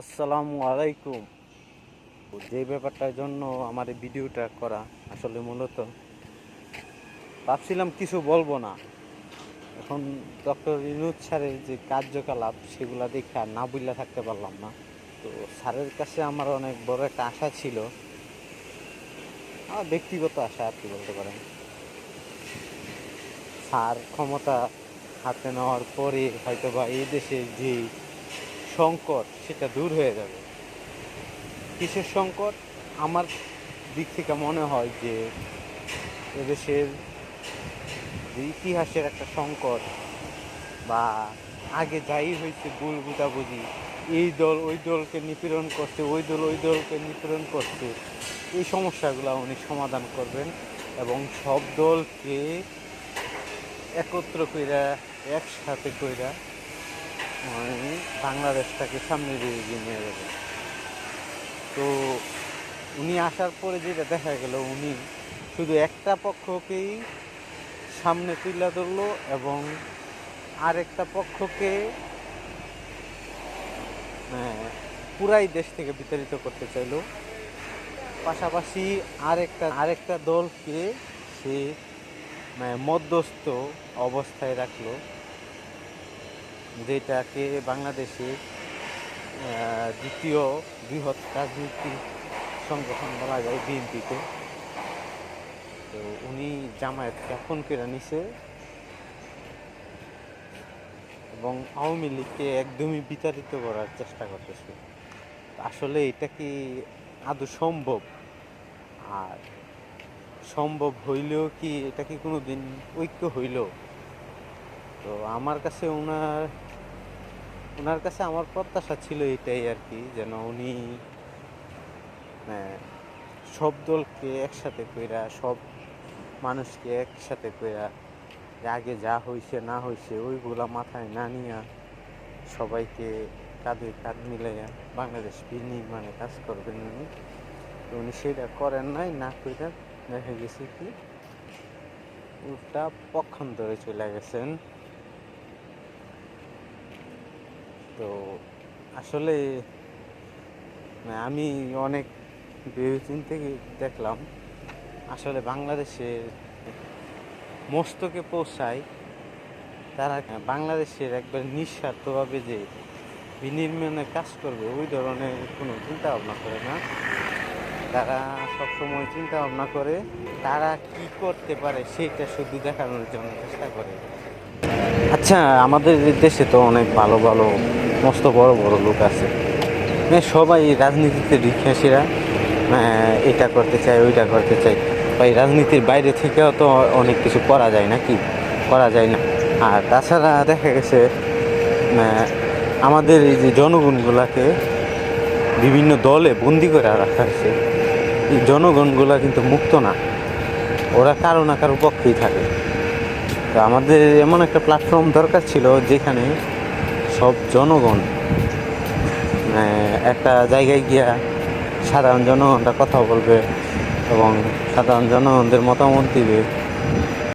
আসসালামু আলাইকুম। যে ব্যাপারটার জন্য আমার এই ভিডিওটা করা আসলে মূলত, ভাবছিলাম কিছু বলব না। এখন ডক্টর ইনুজ স্যারের যে কার্যকলাপ, সেগুলা দেখে আর না বুঝলে থাকতে পারলাম না। তো স্যারের কাছে আমার অনেক বড় একটা আশা ছিল। আমার ব্যক্তিগত আশা আর কি বলতে পারেন। স্যার ক্ষমতা হাতে নেওয়ার পরে হয়তো বা এই দেশের যে সংকট সেটা দূর হয়ে যাবে। কিসের সংকট? আমার দিক থেকে মনে হয় যে এদেশের যে ইতিহাসের একটা সংকট বা আগে যাই হয়েছে ভুল বুঝাবুঝি, এই দল ওই দলকে নিপীড়ন করছে, ওই দল ওই দলকে নিপীড়ন করছে, এই সমস্যাগুলো উনি সমাধান করবেন এবং সব দলকে একত্র কইরা, একসাথে কইরা বাংলাদেশটাকে সামনে দিয়ে এগিয়ে নিয়ে যাবে তো উনি আসার পরে যেটা দেখা গেল, উনি শুধু একটা পক্ষকেই সামনে তুলে ধরলো এবং আরেকটা পক্ষকে পুরাই দেশ থেকে বিতাড়িত করতে চাইলো। পাশাপাশি আরেকটা আরেকটা দলকে সে মধ্যস্থ অবস্থায় রাখল। যেটাকে বাংলাদেশে দ্বিতীয় বৃহৎ রাজনৈতিক সংগঠন বলা যায় বিএনপিতে তো উনি জামায়াত জ্ঞাপন করে নিছে এবং আওয়ামী লীগকে একদমই বিতাড়িত করার চেষ্টা করতেছে। আসলে এটা কি আদৌ সম্ভব? আর সম্ভব হইলেও কি এটা কি কোনো দিন ঐক্য হইল? তো আমার কাছে ওনার ওনার কাছে আমার প্রত্যাশা ছিল এটাই আর কি, যেন উনি সব দলকে একসাথে কইরা, সব মানুষকে একসাথে কইরা আগে যা হইছে না হইছে ওইগুলা মাথায় না নিয়া সবাইকে কাঁধে কাঁধ মিলাইয়া বাংলাদেশ বিনির্মাণে কাজ করবেন উনি। তো উনি সেটা করেন নাই, না কইরা দেখা গেছে কি, উল্টা পক্ষান্তরে চলে গেছেন। তো আসলে মানে আমি অনেক ভেবেচিন্তে দেখলাম, আসলে বাংলাদেশের মস্তকে পৌঁছায় তারা বাংলাদেশের একবার নিঃস্বার্থভাবে যে বিনির্মাণে কাজ করবে, ওই ধরনের কোনো চিন্তা ভাবনা করে না। তারা সবসময় চিন্তা ভাবনা করে, তারা কি করতে পারে সেটা শুধু দেখানোর জন্য চেষ্টা করে। আচ্ছা আমাদের দেশে তো অনেক ভালো ভালো মস্ত বড় বড় লোক আছে। মানে সবাই রাজনীতিতে বিখ্যাসীরা এটা করতে চায়, ওইটা করতে চায়। বা এই রাজনীতির বাইরে থেকেও তো অনেক কিছু করা যায় না কি করা যায় না। আর তাছাড়া দেখা গেছে আমাদের এই যে জনগণগুলাকে বিভিন্ন দলে বন্দি করে রাখা হয়েছে। এই জনগণগুলা কিন্তু মুক্ত না। ওরা কারও না কারও পক্ষেই থাকে। তো আমাদের এমন একটা প্ল্যাটফর্ম দরকার ছিল যেখানে সব জনগণ মানে একটা জায়গায় গিয়া সাধারণ জনগণরা কথা বলবে এবং সাধারণ জনগণদের মতামত দিবে।